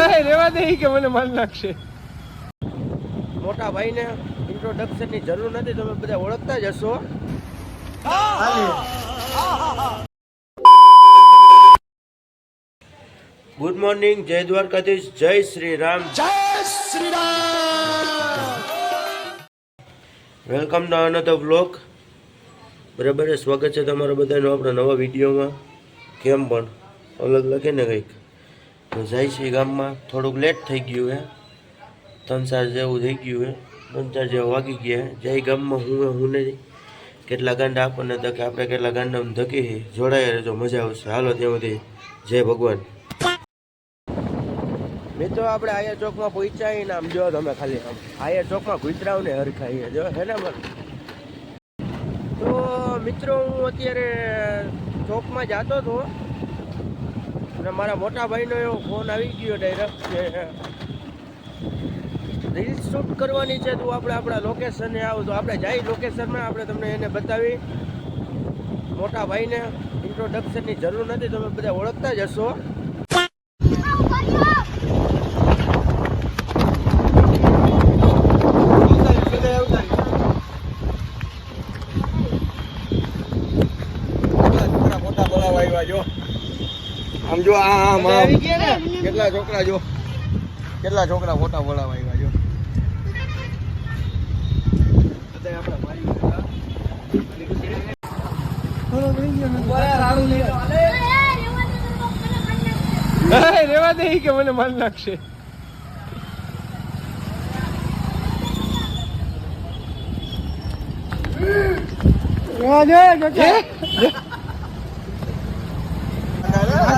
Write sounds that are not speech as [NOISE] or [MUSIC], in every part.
રેવા દે કે મને માલ નાખશે. મોટા ભાઈને ઇન્ટ્રોડક્શનની જરૂર નથી, તમે બધા ઓળખતા જ હશો. ગુડ મોર્નિંગ, જય દ્વારકાધીશ, જય શ્રી રામ જય Shri Ram welcome to another vlog બરાબર સ્વાગત છે તમારા બધાનો આપણા નવા વિડીયોમાં. કેમ પણ? અલગ લખે ને કંઈક. તો જાય છે ગામમાં. થોડુંક લેટ થઈ ગયું હે. ત્રણ ચાર જેવું થઈ ગયું હે. ત્રણ ચાર જેવા વાગી ગયા જય ગામમાં હું હે નહીં. કેટલા ગાંડા આપણને ધકે, આપણે કેટલા ગાંડા ધકી જોડાયા રહેજો, મજા આવશે. હાલો, ત્યાં સુધી જય ભગવાન. મિત્રો, આપણે આયા ચોકમાં પહોંચ્યા ને આમ જો તમે ખાલી આમ આયા ચોકમાં ગુજરાવ ને હરખાઈએ જો, હે ને મને તો મિત્રો, હું અત્યારે ચોકમાં જતો હતો અને મારા મોટા ભાઈનો એવો ફોન આવી ગયો ડાયરેક્ટ કે રીલ શૂટ કરવાની છે તું આપણે આપણા લોકેશને આવ તો આપણે જઈ લોકેશનમાં આપણે તમને એને બતાવી. મોટા ભાઈને ઇન્ટ્રોડક્શનની જરૂર નથી, તમે બધા ઓળખતા જ હશો મોટા બોલાવા આવ્યા જો આમ જો આમ આમ. કેટલા છોકરા જો? કેટલા છોકરા ફોટા બોલાવા આવ્યા જો? બધાય આપણા ભાઈ હતા. એ રેવા દે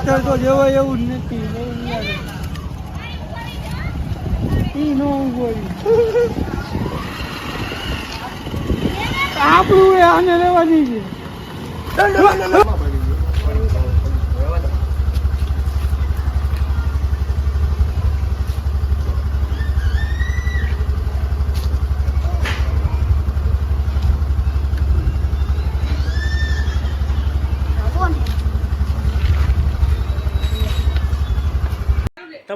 નાખશે તો જેવો એવું જ નથી ઈ નો હોય આપણું એ આને લેવાની દીજે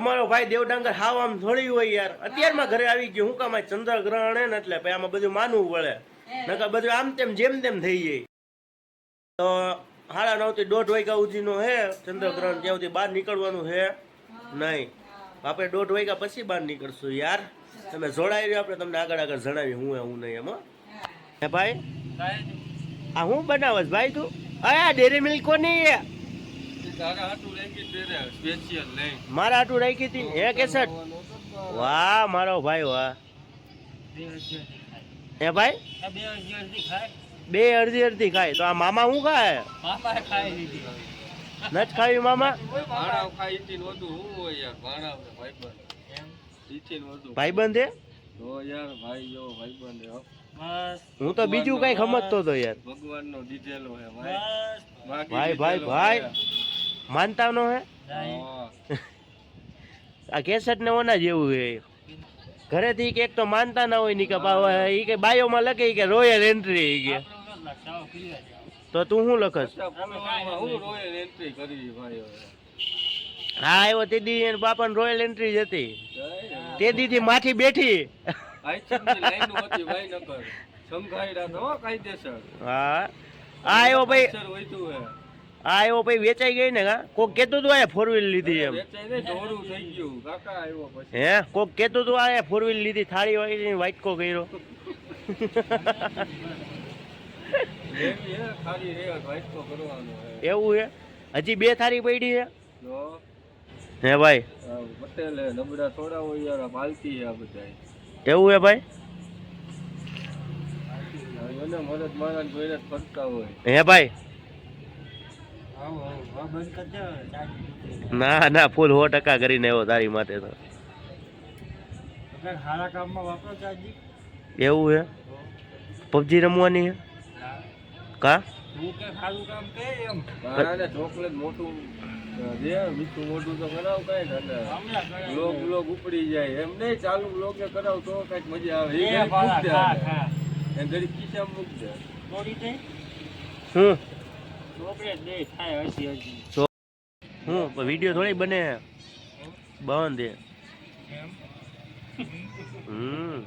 તમારો ભાઈ દેવડાંગર હાવ આમ થોડી હોય યાર. અત્યારમાં ઘરે આવી ગયું. હું કામ ચંદ્ર ચંદ્રગ્રહણ હે ને એટલે ભાઈ આમાં બધું માનવું પડે નકર બધું આમ તેમ જેમ તેમ થઈ જાય. તો સાડા નવથી દોઢ વાગ્યા સુધીનો હે ચંદ્રગ્રહણ ત્યાં સુધી બહાર નીકળવાનું હે નહીં. આપણે દોઢ વાગ્યા પછી બહાર નીકળશું યાર. તમે જોડાઈ રહ્યો આપણે તમને આગળ આગળ જણાવી હું હું નહીં એમાં હે. ભાઈ? આ હું બનાવસ ભાઈ તું? અયા ડેરી મિલ્ક કોની હે? મારા આટું રાખી હતી હે કેસઠ વાહ મારો ભાઈ વાહ. હે ભાઈ? બે અડધી અડધી ખાય. તો આ મામા શું ખાય? નથી ખાવી મામા? ભાઈબંધ. હે? હું તો બીજું કઈ સમજતો હતો યાર. ભગવાનનો દીધેલો હે ભાઈ. ભાઈ ભાઈ માનતા નો હે? આ કેસેટ ને ઓના જેવું હે. ઘરેથી કે એક તો માનતા ના હોયની કે ઈ કે બાયોમાં લખે કે રોયલ એન્ટ્રી ઈ કે. તો તું શું લખસ? હા આવ્યો તે દી એને બાપાને રોયલ એન્ટ્રી જ હતી. તે દીધી માઠી બેઠી. હા આ આવ્યો ભાઈ આ એવો ભાઈ વેચાઈ ગઈ ને કા કોક કેતું તું આ ફોર વ્હીલ લીધી એમ. હે? કોક કેતું તું આ ફોર વ્હીલ લીધી થાળી વાળી વાટકો કર્યો. એવું હે હજી બે થાળી પડી છે હે ભાઈ? પટેલે નબળા થોડા હોય યાર પાલતી આ બધા એવું હે ભાઈ? હે ભાઈ? ના ના ફૂલ સો ટકા કરીને આવ્યો તારી માટે તો. એવું હે? પબજી રમવાની હે? કા? તું હું વીડિયો થોડી બને બંધ એ એમ હમ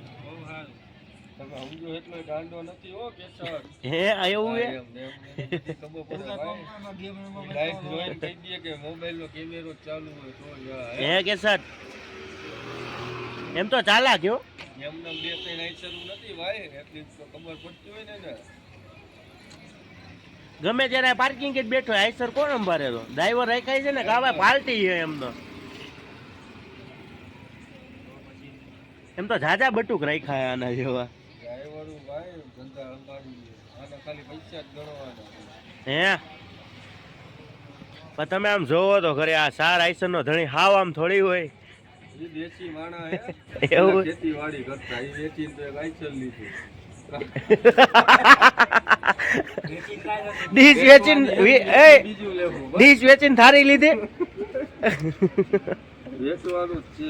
હો કેસર હે આ એવું હે એમ એમ એમ હે? હે કે સર એમ તો ચાલા ગયો એમને બે ત્રણ આઈસરું નથી ભાઈ એટલી ખબર પડતી હોય ને ને ગમે ત્યારે પાર્કિંગ જ બેઠો આઈસર કોણ અંભારે તો? ડ્રાઈવર રાખાય છે ને કાવા પાર્ટી છે એમ તો. એમ તો જાજા બટુક રાખ્યા આના જેવા. હે? પણ તમે આમ જોવો તો ઘરે આ સાર આઈસર નો ધણી હાવ આમ થોડી હોય. એવું? ખેતીવાડી કરતા. એ વેચીને તો એક આઈસર લીધું. [LAUGHS] ડીશ વેચીન એ બીજું લેવું બસ. ડીશ વેચીન થારી લીધી. વેચવાનું છે.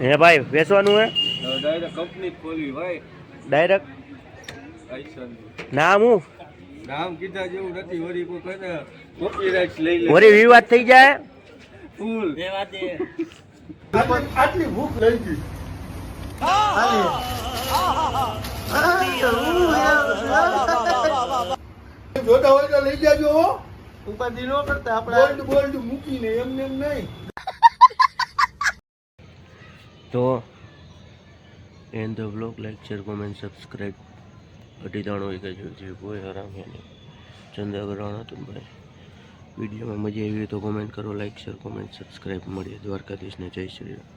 હે ભાઈ વેચવાનું હે? ડાયરેક્ટ કંપની ખોલવી ભાઈ. ડાયરેક્ટ નામ હું? નામ કીધા જેવું નથી વરી કોઈ કહે ને કોપીરાઇટ લઈ લે. વરી વિવાદ થઈ જાય? ફૂલ. આટલી ભૂખ લઈ ગઈ જોતા હોય તો લઈ જાજો ઉપાધિ નો કરતા બોલ્ડ બોલ્ડ મૂકીને એમને એમ નહીં. તો end the blog like share comment subscribe અઢી ત્રણ વાગે જોઈજો કોઈ હરામ નહીં. ચંદ્રગ્રહણ હતું ભાઈ. વિડીયોમાં મજા આવી હોય તો કોમેન્ટ કરો લાઈક શેર કોમેન્ટ સબસ્ક્રાઈબ મળીએ દ્વારકાધીશને. જય શ્રી રામ.